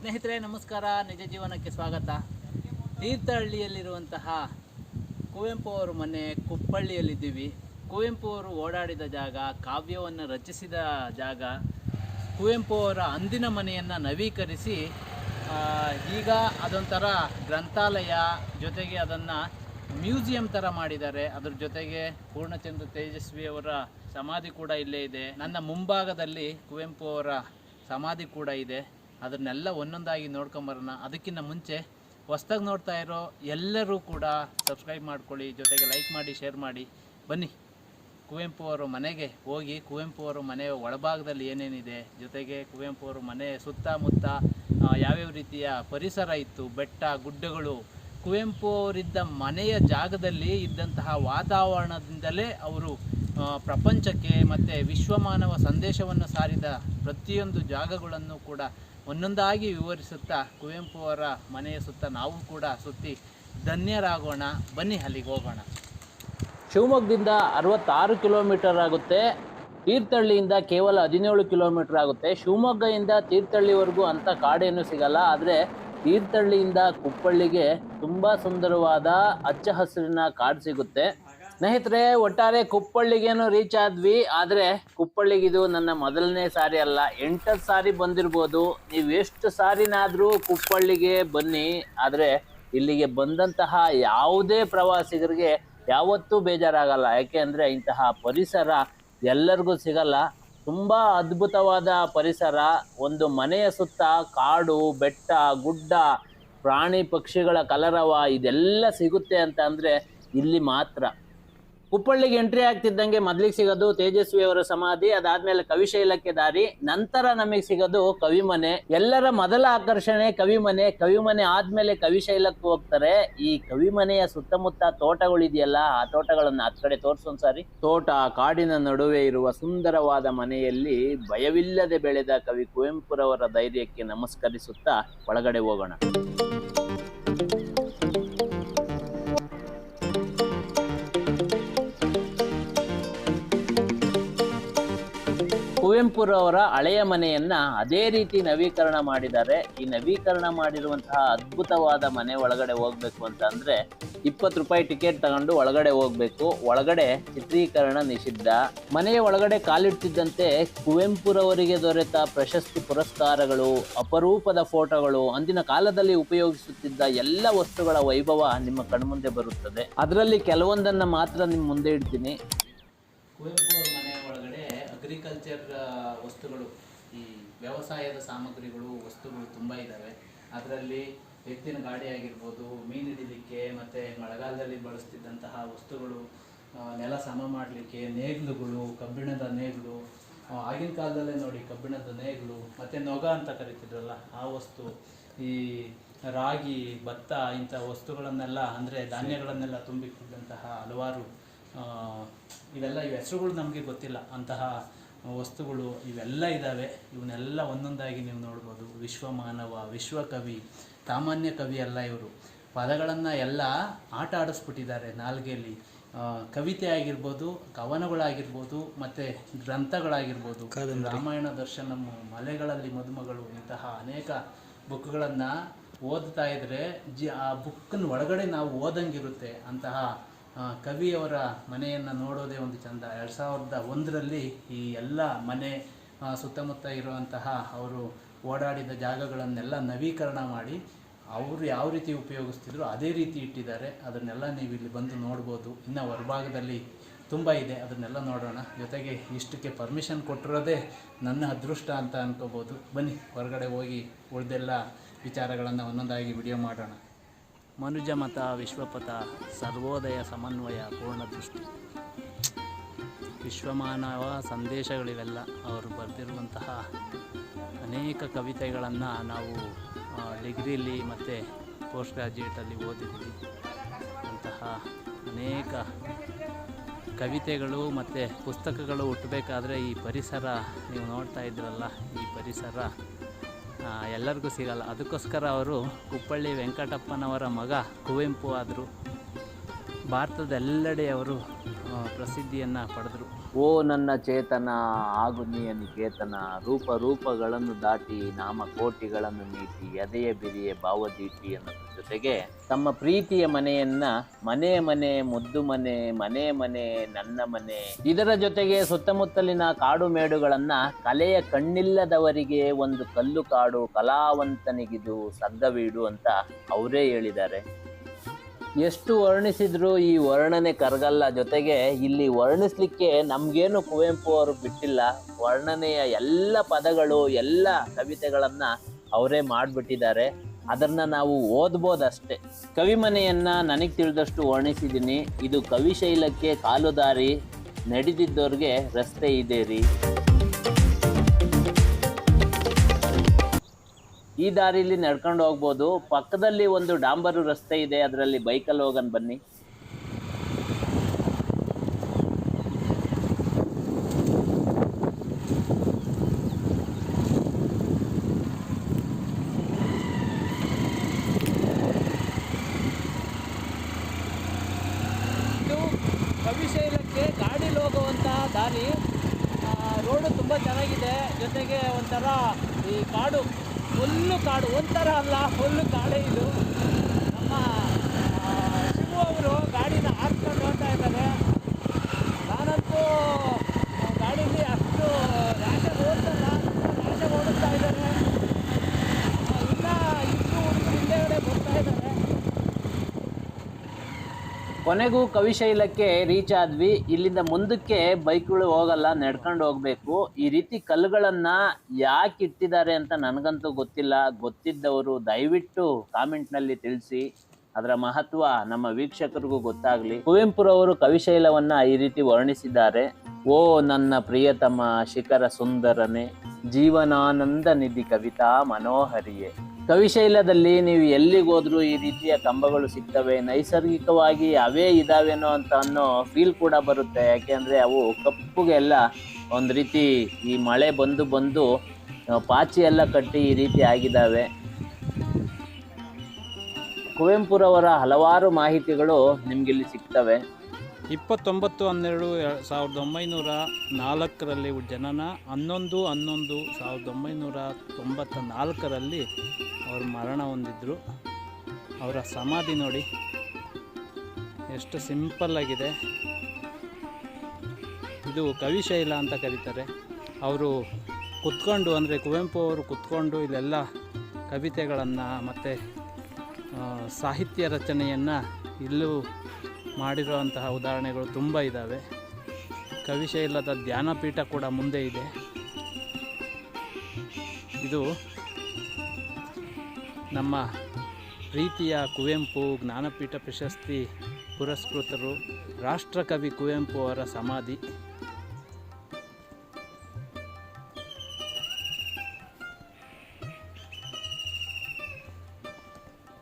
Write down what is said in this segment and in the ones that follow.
ಸ್ನೇಹಿತರೆ, ನಮಸ್ಕಾರ. ನಿಜ ಜೀವನಕ್ಕೆ ಸ್ವಾಗತ. ತೀರ್ಥಹಳ್ಳಿಯಲ್ಲಿರುವಂತಹ ಕುವೆಂಪು ಅವರ ಮನೆ ಕುಪ್ಪಳ್ಳಿಯಲ್ಲಿದ್ದೀವಿ. ಕುವೆಂಪು ಅವರು ಓಡಾಡಿದ ಜಾಗ, ಕಾವ್ಯವನ್ನು ರಚಿಸಿದ ಜಾಗ, ಕುವೆಂಪು ಅವರ ಅಂದಿನ ಮನೆಯನ್ನು ನವೀಕರಿಸಿ ಈಗ ಅದೊಂಥರ ಗ್ರಂಥಾಲಯ ಜೊತೆಗೆ ಅದನ್ನು ಮ್ಯೂಸಿಯಂ ಥರ ಮಾಡಿದ್ದಾರೆ. ಅದ್ರ ಜೊತೆಗೆ ಪೂರ್ಣಚಂದ್ರ ತೇಜಸ್ವಿ ಅವರ ಸಮಾಧಿ ಕೂಡ ಇಲ್ಲೇ ಇದೆ. ನನ್ನ ಮುಂಭಾಗದಲ್ಲಿ ಕುವೆಂಪು ಅವರ ಸಮಾಧಿ ಕೂಡ ಇದೆ. ಅದನ್ನೆಲ್ಲ ಒಂದೊಂದಾಗಿ ನೋಡ್ಕೊಂಬರೋಣ ಅದಕ್ಕಿಂತ ಮುಂಚೆ, ಹೊಸ್ದಾಗಿ ನೋಡ್ತಾ ಇರೋ ಎಲ್ಲರೂ ಕೂಡ ಸಬ್ಸ್ಕ್ರೈಬ್ ಮಾಡ್ಕೊಳ್ಳಿ, ಜೊತೆಗೆ ಲೈಕ್ ಮಾಡಿ ಶೇರ್ ಮಾಡಿ. ಬನ್ನಿ. ಕುವೆಂಪು ಅವರ ಮನೆಗೆ ಹೋಗಿ, ಕುವೆಂಪು ಅವರ ಮನೆಯ ಒಳಭಾಗದಲ್ಲಿ ಏನೇನಿದೆ? ಜೊತೆಗೆ ಕುವೆಂಪು ಅವರ ಮನೆ ಸುತ್ತಮುತ್ತ ಯಾವ್ಯಾವ ರೀತಿಯ ಪರಿಸರ ಇತ್ತು? ಬೆಟ್ಟ, ಗುಡ್ಡಗಳು. ಕುವೆಂಪು ಅವರಿದ್ದ ಮನೆಯ ಜಾಗದಲ್ಲಿ ಇದ್ದಂತಹ ವಾತಾವರಣದಿಂದಲೇ ಅವರು ಪ್ರಪಂಚಕ್ಕೆ ಮತ್ತು ವಿಶ್ವಮಾನವ ಸಂದೇಶವನ್ನು ಸಾರಿದ ಪ್ರತಿಯೊಂದು ಜಾಗಗಳನ್ನು ಕೂಡ ಒಂದೊಂದಾಗಿ ವಿವರಿಸುತ್ತಾ ಕುವೆಂಪು ಅವರ ಮನೆಯ ಸುತ್ತ ನಾವು ಕೂಡ ಸುತ್ತಿ ಧನ್ಯರಾಗೋಣ. ಬನ್ನಿ ಅಲ್ಲಿಗೆ ಹೋಗೋಣ. ಶಿವಮೊಗ್ಗದಿಂದ ಅರವತ್ತಾರು ಕಿಲೋಮೀಟರ್ ಆಗುತ್ತೆ. ತೀರ್ಥಹಳ್ಳಿಯಿಂದ ಕೇವಲ ಹದಿನೇಳು ಕಿಲೋಮೀಟರ್ ಆಗುತ್ತೆ. ಶಿವಮೊಗ್ಗದಿಂದ ತೀರ್ಥಹಳ್ಳಿವರೆಗೂ ಅಂಥ ಕಾಡೇನು ಸಿಗಲ್ಲ. ಆದರೆ ತೀರ್ಥಹಳ್ಳಿಯಿಂದ ಕುಪ್ಪಳ್ಳಿಗೆ ತುಂಬ ಸುಂದರವಾದ ಹಚ್ಚ ಹಸಿರಿನ ಕಾಡು ಸಿಗುತ್ತೆ. ಸ್ನೇಹಿತರೆ, ಒಟ್ಟಾರೆ ಕುಪ್ಪಳ್ಳಿಗೇನು ರೀಚ್ ಆದ್ವಿ. ಆದರೆ ಕುಪ್ಪಳ್ಳಿಗಿದು ನನ್ನ ಮೊದಲನೇ ಸಾರಿ ಅಲ್ಲ. ಎಂಟತ್ತು ಸಾರಿ ಬಂದಿರ್ಬೋದು. ನೀವು ಎಷ್ಟು ಸಾರಿನಾದರೂ ಕುಪ್ಪಳ್ಳಿಗೆ ಬನ್ನಿ. ಆದರೆ ಇಲ್ಲಿಗೆ ಬಂದಂತಹ ಯಾವುದೇ ಪ್ರವಾಸಿಗರಿಗೆ ಯಾವತ್ತೂ ಬೇಜಾರಾಗಲ್ಲ. ಯಾಕೆ ಅಂದರೆ ಇಂತಹ ಪರಿಸರ ಎಲ್ಲರಿಗೂ ಸಿಗಲ್ಲ. ತುಂಬ ಅದ್ಭುತವಾದ ಪರಿಸರ. ಒಂದು ಮನೆಯ ಸುತ್ತ ಕಾಡು, ಬೆಟ್ಟ, ಗುಡ್ಡ, ಪ್ರಾಣಿ ಪಕ್ಷಿಗಳ ಕಲರವ ಇದೆಲ್ಲ ಸಿಗುತ್ತೆ ಅಂತ ಅಂದರೆ ಇಲ್ಲಿ ಮಾತ್ರ. ಕುಪ್ಪಳ್ಳಿಗೆ ಎಂಟ್ರಿ ಆಗ್ತಿದ್ದಂಗೆ ಮೊದ್ಲಿಗೆ ಸಿಗೋದು ತೇಜಸ್ವಿ ಅವರ ಸಮಾಧಿ, ಅದಾದ್ಮೇಲೆ ಕವಿಶೈಲಕ್ಕೆ ದಾರಿ, ನಂತರ ನಮಗೆ ಸಿಗೋದು ಕವಿಮನೆ ಎಲ್ಲರ ಮೊದಲ ಆಕರ್ಷಣೆ ಕವಿಮನೆ ಕವಿಮನೆ ಆದ್ಮೇಲೆ ಕವಿಶೈಲಕ್ಕೆ ಹೋಗ್ತಾರೆ. ಈ ಕವಿಮನೆಯ ಸುತ್ತಮುತ್ತ ತೋಟಗಳಿದೆಯಲ್ಲ ಆ ತೋಟಗಳನ್ನ ಹತ್ ಕಡೆ ತೋರ್ಸೊಂದ್ಸಾರಿ ತೋಟ, ಕಾಡಿನ ನಡುವೆ ಇರುವ ಸುಂದರವಾದ ಮನೆಯಲ್ಲಿ ಭಯವಿಲ್ಲದೆ ಬೆಳೆದ ಕವಿ ಕುವೆಂಪುರವರ ಧೈರ್ಯಕ್ಕೆ ನಮಸ್ಕರಿಸುತ್ತಾ ಒಳಗಡೆ ಹೋಗೋಣ. ಕುವೆಂಪುರವರ ಹಳೆಯ ಮನೆಯನ್ನ ಅದೇ ರೀತಿ ನವೀಕರಣ ಮಾಡಿದ್ದಾರೆ. ಈ ನವೀಕರಣ ಮಾಡಿರುವಂತಹ ಅದ್ಭುತವಾದ ಮನೆ ಒಳಗಡೆ ಹೋಗ್ಬೇಕು ಅಂತ ಅಂದ್ರೆ ಇಪ್ಪತ್ತು ರೂಪಾಯಿ ಟಿಕೆಟ್ ತಗೊಂಡು ಒಳಗಡೆ ಹೋಗ್ಬೇಕು. ಒಳಗಡೆ ಚಿತ್ರೀಕರಣ ನಿಷಿದ್ಧ. ಮನೆಯ ಒಳಗಡೆ ಕಾಲಿಡ್ತಿದ್ದಂತೆ ಕುವೆಂಪುರವರಿಗೆ ದೊರೆತ ಪ್ರಶಸ್ತಿ ಪುರಸ್ಕಾರಗಳು, ಅಪರೂಪದ ಫೋಟೋಗಳು, ಅಂದಿನ ಕಾಲದಲ್ಲಿ ಉಪಯೋಗಿಸುತ್ತಿದ್ದ ಎಲ್ಲ ವಸ್ತುಗಳ ವೈಭವ ನಿಮ್ಮ ಕಣ್ಮುಂದೆ ಬರುತ್ತದೆ. ಅದರಲ್ಲಿ ಕೆಲವೊಂದನ್ನ ಮಾತ್ರ ನಿಮ್ಮ ಮುಂದೆ ಇಡ್ತೀನಿ. ಅಗ್ರಿಕಲ್ಚರ್ ವಸ್ತುಗಳು, ಈ ವ್ಯವಸಾಯದ ಸಾಮಗ್ರಿಗಳು, ವಸ್ತುಗಳು ತುಂಬ ಇದ್ದಾವೆ ಅದರಲ್ಲಿ ಎತ್ತಿನ ಗಾಡಿ ಆಗಿರ್ಬೋದು, ಮೀನು ಹಿಡಿಲಿಕ್ಕೆ ಮತ್ತು ಮಳೆಗಾಲದಲ್ಲಿ ಬಳಸ್ತಿದ್ದಂತಹ ವಸ್ತುಗಳು ನೆಲ ಸಮ ಮಾಡಲಿಕ್ಕೆ ನೇಗ್ಲುಗಳು, ಕಬ್ಬಿಣದ ನೇಗ್ಲು ಆಗಿನ ಕಾಲದಲ್ಲೇ ನೋಡಿ ಕಬ್ಬಿಣದ ನೇಗ್ಲು, ಮತ್ತು ನೊಗ ಅಂತ ಕರಿತಿದ್ರಲ್ಲ, ಆ ವಸ್ತು, ಈ ರಾಗಿ, ಭತ್ತ ಇಂಥ ವಸ್ತುಗಳನ್ನೆಲ್ಲ ಅಂದರೆ ಧಾನ್ಯಗಳನ್ನೆಲ್ಲ ತುಂಬಿಟ್ಟಿದ್ದಂತಹ ಹಲವಾರು ಇವೆಲ್ಲ ಈ ಹೆಸರುಗಳು ನಮಗೆ ಗೊತ್ತಿಲ್ಲ. ಅಂತಹ ವಸ್ತುಗಳು ಇವೆಲ್ಲ ಇದ್ದಾವೆ ಇವನ್ನೆಲ್ಲ ಒಂದೊಂದಾಗಿ ನೀವು ನೋಡ್ಬೋದು. ವಿಶ್ವಮಾನವ ವಿಶ್ವಕವಿ ಸಾಮಾನ್ಯ ಕವಿ ಅಲ್ಲ ಇವರು. ಪದಗಳನ್ನು ಎಲ್ಲ ಆಟ ಆಡಿಸ್ಬಿಟ್ಟಿದ್ದಾರೆ ನಾಲ್ಗೆಯಲ್ಲಿ. ಕವಿತೆ ಆಗಿರ್ಬೋದು ಕವನಗಳಾಗಿರ್ಬೋದು ಮತ್ತು ಗ್ರಂಥಗಳಾಗಿರ್ಬೋದು. ರಾಮಾಯಣ ದರ್ಶನಂ ಮಲೆಗಳಲ್ಲಿ ಮದುಮಗಳು ಇಂತಹ ಅನೇಕ ಬುಕ್ಗಳನ್ನು ಓದ್ತಾ ಇದ್ರೆ ಜಿ ಆ ಬುಕ್ಕನ್ನು ಒಳಗಡೆ ನಾವು ಓದಂಗಿರುತ್ತೆ ಅಂತಹ ಕವಿಯವರ ಮನೆಯನ್ನು ನೋಡೋದೇ ಒಂದು ಚಂದ. ಎರಡು ಸಾವಿರದ ಒಂದರಲ್ಲಿ ಈ ಎಲ್ಲ ಮನೆ ಸುತ್ತಮುತ್ತ ಇರುವಂತಹ ಅವರು ಓಡಾಡಿದ ಜಾಗಗಳನ್ನೆಲ್ಲ ನವೀಕರಣ ಮಾಡಿ ಅವರು ಯಾವ ರೀತಿ ಉಪಯೋಗಿಸ್ತಿದ್ರು ಅದೇ ರೀತಿ ಇಟ್ಟಿದ್ದಾರೆ. ಅದನ್ನೆಲ್ಲ ನೀವು ಇಲ್ಲಿ ಬಂದು ನೋಡ್ಬೋದು. ಇನ್ನು ಹೊರಭಾಗದಲ್ಲಿ ತುಂಬ ಇದೆ. ಅದನ್ನೆಲ್ಲ ನೋಡೋಣ. ಜೊತೆಗೆ ಇಷ್ಟಕ್ಕೆ ಪರ್ಮಿಷನ್ ಕೊಟ್ಟಿರೋದೇ ನನ್ನ ಅದೃಷ್ಟ ಅಂತ ಅನ್ಕೋಬೋದು. ಬನ್ನಿ, ಹೊರಗಡೆ ಹೋಗಿ ಉಳಿದೆಲ್ಲ ವಿಚಾರಗಳನ್ನು ಒಂದೊಂದಾಗಿ ವಿಡಿಯೋ ಮಾಡೋಣ. ಮನುಜ ಮತ, ವಿಶ್ವಪಥ, ಸರ್ವೋದಯ ಸಮನ್ವಯ, ಪೂರ್ಣ ದೃಷ್ಟಿ. ವಿಶ್ವಮಾನವ ಸಂದೇಶಗಳಿವೆಲ್ಲ, ಅವರು ಬರೆದಿರುವಂತಹ ಅನೇಕ ಕವಿತೆಗಳನ್ನು ನಾವು ಡಿಗ್ರಿಲಿ ಮತ್ತು ಪೋಸ್ಟ್ ಗ್ರ್ಯಾಜುಯೇಟಲ್ಲಿ ಓದಿದ್ವಿ. ಅಂತಹ ಅನೇಕ ಕವಿತೆಗಳು ಮತ್ತು ಪುಸ್ತಕಗಳು ಹುಟ್ಟಬೇಕಾದ್ರೆ ಈ ಪರಿಸರ, ನೀವು ನೋಡ್ತಾ ಇದ್ರಲ್ಲ, ಈ ಪರಿಸರ ಎಲ್ಲರಿಗೂ ಸಿಗಲ್ಲ. ಅದಕ್ಕೋಸ್ಕರ ಅವರು ಕುಪ್ಪಳ್ಳಿ ವೆಂಕಟಪ್ಪನವರ ಮಗ ಕುವೆಂಪು ಆದರು ಭಾರತದ ಎಲ್ಲೆಡೆ ಅವರು ಪ್ರಸಿದ್ಧಿಯನ್ನು ಪಡೆದರು. ಓ ನನ್ನ ಚೇತನ, ಆಗು ನೀಯ ನಿಕೇತನ ರೂಪ ರೂಪಗಳನ್ನು ದಾಟಿ ನಾಮ ಕೋಟಿಗಳನ್ನು ನೀತಿ ಎದೆಯ ಬಿರಿಯ ಭಾವದೀಟಿ ಅನ್ನೋದ್ರ ಜೊತೆಗೆ ತಮ್ಮ ಪ್ರೀತಿಯ ಮನೆಯನ್ನ ಮನೆ ಮನೆ, ಮುದ್ದು ಮನೆ ಮನೆ ಮನೆ, ನನ್ನ ಮನೆ, ಇದರ ಜೊತೆಗೆ ಸುತ್ತಮುತ್ತಲಿನ ಕಾಡು ಮೇಡುಗಳನ್ನ ಕಲೆಯ ಕಣ್ಣಿಲ್ಲದವರಿಗೆ ಒಂದು ಕಲ್ಲು ಕಾಡು ಕಲಾವಂತನಿಗಿದು ಸಗ್ಗವೀಡು ಅಂತ ಅವರೇ ಹೇಳಿದ್ದಾರೆ. ಎಷ್ಟು ವರ್ಣಿಸಿದ್ರು ಈ ವರ್ಣನೆ ಕರಗಲ್ಲ. ಜೊತೆಗೆ ಇಲ್ಲಿ ವರ್ಣಿಸ್ಲಿಕ್ಕೆ ನಮ್ಗೇನು ಕುವೆಂಪು ಅವರು ಬಿಟ್ಟಿಲ್ಲ. ವರ್ಣನೆಯ ಎಲ್ಲ ಪದಗಳು, ಎಲ್ಲ ಕವಿತೆಗಳನ್ನು ಅವರೇ ಮಾಡಿಬಿಟ್ಟಿದ್ದಾರೆ. ಅದನ್ನ ನಾವು ಓದ್ಬೋದಷ್ಟೇ. ಕವಿಮನೆಯನ್ನು ನನಗೆ ತಿಳಿದಷ್ಟು ವರ್ಣಿಸಿದ್ದೀನಿ ಇದು ಕವಿಶೈಲಕ್ಕೆ ಕಾಲುದಾರಿ ನಡೆದಿದ್ದವ್ರಿಗೆ ರಸ್ತೆ ಇದೆ ರೀ. ಈ ದಾರಿಲಿ ನಡ್ಕೊಂಡು ಹೋಗ್ಬೋದು. ಪಕ್ಕದಲ್ಲಿ ಒಂದು ಡಾಂಬರು ರಸ್ತೆ ಇದೆ, ಅದರಲ್ಲಿ ಬೈಕಲ್ಲಿ ಹೋಗೋಣ ಬನ್ನಿ. ಕವಿಶೈಲಕ್ಕೆ ಗಾಡೀಲಿ ಹೋಗುವಂತಹ ದಾರಿ. ರೋಡು ತುಂಬ ಚೆನ್ನಾಗಿದೆ. ಜೊತೆಗೆ ಒಂಥರ ಈ ಕಾಡು ಫುಲ್ಲು ಕಾಡು, ಒಂಥರ ಅಲ್ಲ, ಹುಲ್ಲು ಕಾಡೇ ಇದು. ನಮ್ಮ ಶಿವು ಅವರು ಗಾಡಿನ ಹಾಕ್ಕೊಂಡು ಹೋಗ್ತಾ ಇದ್ದಾರೆ. ನಾನಂತೂ ಗಾಡೀಲಿ ಅಷ್ಟು ರಾಜ್ಯ ಓಡ್ತಲ್ಲ ರಾಜ್ಯ ಓಡಿಸ್ತಾ ಇದ್ದಾರೆ ಆ, ಇನ್ನ ಇಬ್ಬರು ಹುಡುಗರು ಹಿಂದೆಗಡೆ ಬರ್ತಾ ಇದ್ದಾರೆ ಕೊನೆಗೂ ಕವಿಶೈಲಕ್ಕೆ ರೀಚ್ ಆದ್ವಿ. ಇಲ್ಲಿಂದ ಮುಂದಕ್ಕೆ ಬೈಕ್ಗಳು ಹೋಗಲ್ಲ, ನಡ್ಕೊಂಡು ಹೋಗ್ಬೇಕು. ಈ ರೀತಿ ಕಲ್ಲುಗಳನ್ನ ಯಾಕೆ ಇಟ್ಟಿದ್ದಾರೆ ಅಂತ ನನಗಂತೂ ಗೊತ್ತಿಲ್ಲ. ಗೊತ್ತಿದ್ದವರು ದಯವಿಟ್ಟು ಕಾಮೆಂಟ್ನಲ್ಲಿ ತಿಳಿಸಿ. ಅದರ ಮಹತ್ವ ನಮ್ಮ ವೀಕ್ಷಕರಿಗೂ ಗೊತ್ತಾಗ್ಲಿ. ಕುವೆಂಪುರವರು ಕವಿಶೈಲವನ್ನ ಈ ರೀತಿ ವರ್ಣಿಸಿದ್ದಾರೆ. ಓ ನನ್ನ ಪ್ರಿಯತಮ ಶಿಖರ ಸುಂದರನೆ, ಜೀವನಾನಂದ ನಿಧಿ ಕವಿತಾ ಮನೋಹರಿಯೇ. ಕವಿಶೈಲದಲ್ಲಿ ನೀವು ಎಲ್ಲಿಗೋದ್ರೂ ಈ ರೀತಿಯ ಕಂಬಗಳು ಸಿಗ್ತವೆ. ನೈಸರ್ಗಿಕವಾಗಿ ಅವೇ ಇದಾವೇನೋ ಅಂತ ಅನ್ನೋ ಫೀಲ್ ಕೂಡ ಬರುತ್ತೆ. ಯಾಕೆಂದ್ರೆ ಅವು ಕಪ್ಪುಗೆಲ್ಲ ಒಂದು ರೀತಿ ಈ ಮಳೆ ಬಂದು ಬಂದು ಪಾಚಿ ಎಲ್ಲ ಕಟ್ಟಿ ಈ ರೀತಿ ಆಗಿದ್ದಾವೆ ಕುವೆಂಪುರವರ ಹಲವಾರು ಮಾಹಿತಿಗಳು ನಿಮ್ಗಿಲ್ಲಿ ಸಿಗ್ತವೆ. ಇಪ್ಪತ್ತೊಂಬತ್ತು, ಹನ್ನೆರಡು ಸಾವಿರದ ಒಂಬೈನೂರ ನಾಲ್ಕರಲ್ಲಿ ಜನನ, ಹನ್ನೊಂದು ಹನ್ನೊಂದು, ಸಾವಿರದ ಒಂಬೈನೂರ ತೊಂಬತ್ತ ನಾಲ್ಕರಲ್ಲಿ ಅವರು ಮರಣ ಹೊಂದಿದ್ರು. ಅವರ ಸಮಾಧಿ ನೋಡಿ ಎಷ್ಟು ಸಿಂಪಲ್ ಆಗಿದೆ. ಇದು ಕವಿಶೈಲ ಅಂತ ಕರೀತಾರೆ. ಅವರು ಕುತ್ಕೊಂಡು ಅಂದರೆ ಕುವೆಂಪು ಅವರು ಕುತ್ಕೊಂಡು ಇಲ್ಲೆಲ್ಲ ಕವಿತೆಗಳನ್ನು ಮತ್ತು ಸಾಹಿತ್ಯ ರಚನೆಯನ್ನು ಇಲ್ಲೂ ಮಾಡಿರುವಂತಹ ಉದಾಹರಣೆಗಳು ತುಂಬ ಇದ್ದಾವೆ ಕವಿಶೈಲದ ಧ್ಯಾನಪೀಠ ಕೂಡ ಮುಂದೆ ಇದೆ. ಇದು ನಮ್ಮ ಪ್ರೀತಿಯ ಕುವೆಂಪು ಜ್ಞಾನಪೀಠ ಪ್ರಶಸ್ತಿ ಪುರಸ್ಕೃತರು ರಾಷ್ಟ್ರಕವಿ ಕುವೆಂಪು ಅವರ ಸಮಾಧಿ.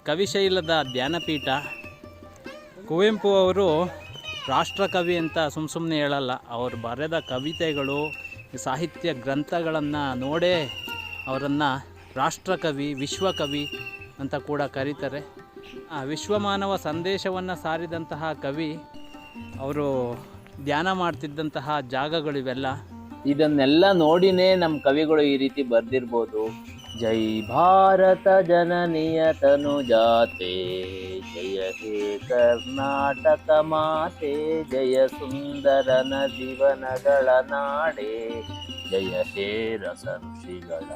ಕವಿಶೈಲದ ಧ್ಯಾನಪೀಠ. ಕುವೆಂಪು ಅವರು ರಾಷ್ಟ್ರಕವಿ ಅಂತ ಸುಮ್ಮ ಸುಮ್ಮನೆ ಹೇಳಲ್ಲ, ಅವರು ಬರೆದ ಕವಿತೆಗಳು, ಸಾಹಿತ್ಯ ಗ್ರಂಥಗಳನ್ನು ನೋಡೇ ಅವರನ್ನು ರಾಷ್ಟ್ರಕವಿ, ವಿಶ್ವಕವಿ ಅಂತ ಕೂಡ ಕರೀತಾರೆ. ಆ ವಿಶ್ವಮಾನವ ಸಂದೇಶವನ್ನು ಸಾರಿದಂತಹ ಕವಿ, ಅವರು ಧ್ಯಾನ ಮಾಡ್ತಿದ್ದಂತಹ ಜಾಗಗಳಿವೆಲ್ಲ. ಇದನ್ನೆಲ್ಲ ನೋಡಿನೇ ನಮ್ಮ ಕವಿಗಳು ಈ ರೀತಿ ಬರೆದಿರ್ಬೋದು. ಜೈ ಭಾರತ ಜನನಿಯ ತನು ಜಾತೆ, ಜಯ ಹೇ ಕರ್ನಾಟಕ ಮಾತೆ, ಜಯ ಸುಂದರನ ಜೀವನಗಳ ನಾಡೆ, ಜಯ ಹೇ ರಸ ಋಷಿಗಳ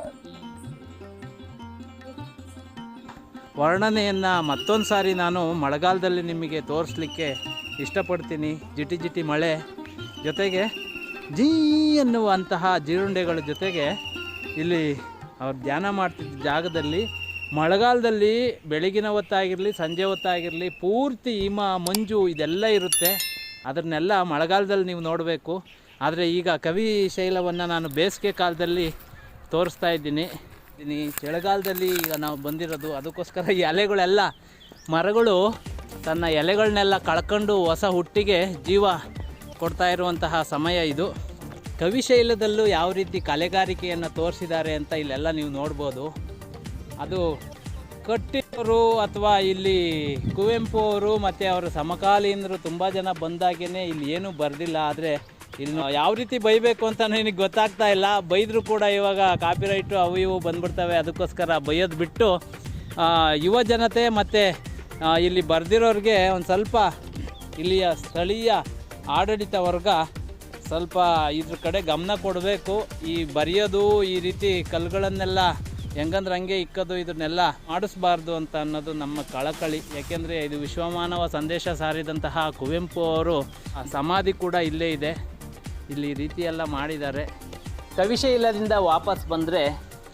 ವರ್ಣನೆಯನ್ನು ಮತ್ತೊಂದು ಸಾರಿ ನಾನು ಮಳೆಗಾಲದಲ್ಲಿ ನಿಮಗೆ ತೋರಿಸ್ಲಿಕ್ಕೆ ಇಷ್ಟಪಡ್ತೀನಿ. ಜಿಟಿ ಜಿಟಿ ಮಳೆ. ಜೊತೆಗೆ ಜೀ ಎನ್ನುವಂತಹ ಜೀರುಂಡೆಗಳ ಜೊತೆಗೆ ಇಲ್ಲಿ ಅವ್ರು ಧ್ಯಾನ ಮಾಡ್ತಿದ್ದ ಜಾಗದಲ್ಲಿ ಮಳೆಗಾಲದಲ್ಲಿ ಬೆಳಗಿನ ಹೊತ್ತಾಗಿರಲಿ, ಸಂಜೆ ಹೊತ್ತಾಗಿರಲಿ ಪೂರ್ತಿ ಹಿಮ, ಮಂಜು ಇದೆಲ್ಲ ಇರುತ್ತೆ. ಅದನ್ನೆಲ್ಲ ಮಳೆಗಾಲದಲ್ಲಿ ನೀವು ನೋಡಬೇಕು. ಆದರೆ ಈಗ ಕವಿ ಶೈಲವನ್ನು ನಾನು ಬೇಸಿಗೆ ಕಾಲದಲ್ಲಿ ತೋರಿಸ್ತಾ ಇದ್ದೀನಿ. ಇದ್ದೀನಿ ಚಳಿಗಾಲದಲ್ಲಿ ಈಗ ನಾವು ಬಂದಿರೋದು ಅದಕ್ಕೋಸ್ಕರ ಈ ಎಲೆಗಳೆಲ್ಲ ಮರಗಳು ತನ್ನ ಎಲೆಗಳನ್ನೆಲ್ಲ ಕಳ್ಕೊಂಡು ಹೊಸ ಹುಟ್ಟಿಗೆ ಜೀವ ಕೊಡ್ತಾ ಇರುವಂತಹ ಸಮಯ ಇದು. ಕವಿಶೈಲದಲ್ಲೂ ಯಾವ ರೀತಿ ಕಲೆಗಾರಿಕೆಯನ್ನು ತೋರಿಸಿದ್ದಾರೆ ಅಂತ ಇಲ್ಲೆಲ್ಲ ನೀವು ನೋಡ್ಬೋದು. ಅದು ಕಟ್ಟಿರೋರು ಅಥವಾ ಇಲ್ಲಿ ಕುವೆಂಪು ಅವರು ಮತ್ತು ಅವರ ಸಮಕಾಲೀನರು ತುಂಬ ಜನ ಬಂದಾಗೇ ಇಲ್ಲಿ ಏನೂ ಬರೆದಿಲ್ಲ. ಆದರೆ ಇಲ್ಲಿ ಯಾವ ರೀತಿ ಬೈಬೇಕು ಅಂತ ನಿನಗೆ ಗೊತ್ತಾಗ್ತಾ ಇಲ್ಲ. ಬೈದರೂ ಕೂಡ ಇವಾಗ ಕಾಪಿರೈಟು ಅವು ಇವು ಬಂದ್ಬಿಡ್ತವೆ. ಅದಕ್ಕೋಸ್ಕರ ಬೈಯೋದು ಬಿಟ್ಟು ಯುವ ಜನತೆ ಮತ್ತು ಇಲ್ಲಿ ಬರೆದಿರೋರಿಗೆ ಒಂದು ಸ್ವಲ್ಪ ಇಲ್ಲಿಯ ಸ್ಥಳೀಯ ಆಡಳಿತ ವರ್ಗ ಸ್ವಲ್ಪ ಇದ್ರ ಕಡೆ ಗಮನ ಕೊಡಬೇಕು. ಈ ಬರೆಯೋದು ಈ ರೀತಿ ಕಲ್ಲುಗಳನ್ನೆಲ್ಲ ಹೆಂಗಂದ್ರೆ ಹಂಗೆ ಇಕ್ಕೋದು ಇದನ್ನೆಲ್ಲ ಮಾಡಿಸ್ಬಾರ್ದು ಅಂತ ಅನ್ನೋದು ನಮ್ಮ ಕಳಕಳಿ. ಯಾಕೆಂದರೆ ಇದು ವಿಶ್ವಮಾನವ ಸಂದೇಶ ಸಾರಿದಂತಹ ಕುವೆಂಪು ಅವರು ಸಮಾಧಿ ಕೂಡ ಇಲ್ಲೇ ಇದೆ. ಇಲ್ಲಿ ರೀತಿಯೆಲ್ಲ ಮಾಡಿದ್ದಾರೆ. ಕವಿಶೈಲದಿಂದ ವಾಪಸ್ ಬಂದ್ರೆ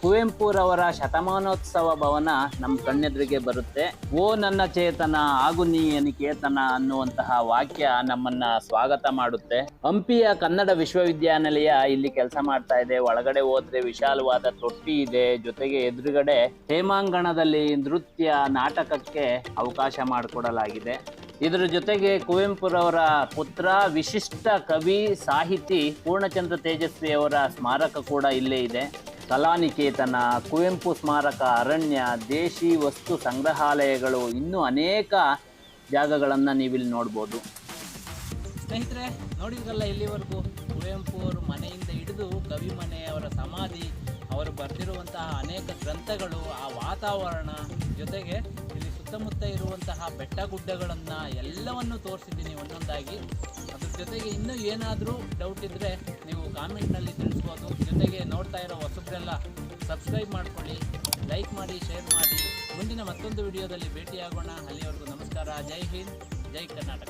ಕುವೆಂಪುರವರ ಶತಮಾನೋತ್ಸವ ಭವನ ನಮ್ಮ ಕಣ್ಣೆದುರಿಗೆ ಬರುತ್ತೆ. ಓ ನನ್ನ ಚೇತನ, ಆಗು ನೀ ನಿಕೇತನ ಅನ್ನುವಂತಹ ವಾಕ್ಯ ನಮ್ಮನ್ನ ಸ್ವಾಗತ ಮಾಡುತ್ತೆ. ಹಂಪಿಯ ಕನ್ನಡ ವಿಶ್ವವಿದ್ಯಾನಿಲಯ ಇಲ್ಲಿ ಕೆಲಸ ಮಾಡ್ತಾ ಇದೆ. ಒಳಗಡೆ ಹೋದ್ರೆ ವಿಶಾಲವಾದ ತೊಟ್ಟಿ ಇದೆ. ಜೊತೆಗೆ ಎದುರುಗಡೆ ಹೇಮಾಂಗಣದಲ್ಲಿ ನೃತ್ಯ ನಾಟಕಕ್ಕೆ ಅವಕಾಶ ಮಾಡಿಕೊಡಲಾಗಿದೆ. ಇದರ ಜೊತೆಗೆ ಕುವೆಂಪುರವರ ಪುತ್ರ, ವಿಶಿಷ್ಟ ಕವಿ, ಸಾಹಿತಿ ಪೂರ್ಣಚಂದ್ರ ತೇಜಸ್ವಿ ಅವರ ಸ್ಮಾರಕ ಕೂಡ ಇಲ್ಲೇ ಇದೆ. ಕಲಾನಿಕೇತನ ಕುವೆಂಪು ಸ್ಮಾರಕ, ಅರಣ್ಯ, ದೇಶಿ ವಸ್ತು ಸಂಗ್ರಹಾಲಯಗಳು ಇನ್ನೂ ಅನೇಕ ಜಾಗಗಳನ್ನು ನೀವಿಲ್ಲಿ ನೋಡ್ಬೋದು. ಸ್ನೇಹಿತರೆ, ನೋಡಿದ್ರಲ್ಲ ಇಲ್ಲಿವರೆಗೂ? ಕುವೆಂಪು ಅವರು ಮನೆಯಿಂದ ಹಿಡಿದು ಕವಿ ಮನೆಯವರ ಸಮಾಧಿ, ಅವರು ಬರೆದಿರುವಂತಹ ಅನೇಕ ಗ್ರಂಥಗಳು, ಆ ವಾತಾವರಣ ಜೊತೆಗೆ ಸುತ್ತಮುತ್ತ ಇರುವಂತಹ ಬೆಟ್ಟ ಗುಡ್ಡಗಳನ್ನು ಎಲ್ಲವನ್ನು ತೋರಿಸಿದ್ದೀನಿ ಒಂದೊಂದಾಗಿ. ಅದ್ರ ಜೊತೆಗೆ ಇನ್ನೂ ಏನಾದರೂ ಡೌಟ್ ಇದ್ದರೆ ನೀವು ಕಾಮೆಂಟ್ನಲ್ಲಿ ತಿಳಿಸ್ಬೋದು. ಜೊತೆಗೆ ನೋಡ್ತಾ ಇರೋ ಹೊಸಬ್ರೆಲ್ಲ ಸಬ್ಸ್ಕ್ರೈಬ್ ಮಾಡ್ಕೊಳ್ಳಿ ಲೈಕ್ ಮಾಡಿ ಶೇರ್ ಮಾಡಿ. ಮುಂದಿನ ಮತ್ತೊಂದು ವಿಡಿಯೋದಲ್ಲಿ ಭೇಟಿಯಾಗೋಣ. ಅಲ್ಲಿವರೆಗೂ ನಮಸ್ಕಾರ. ಜೈ ಹಿಂದ್, ಜೈ ಕರ್ನಾಟಕ.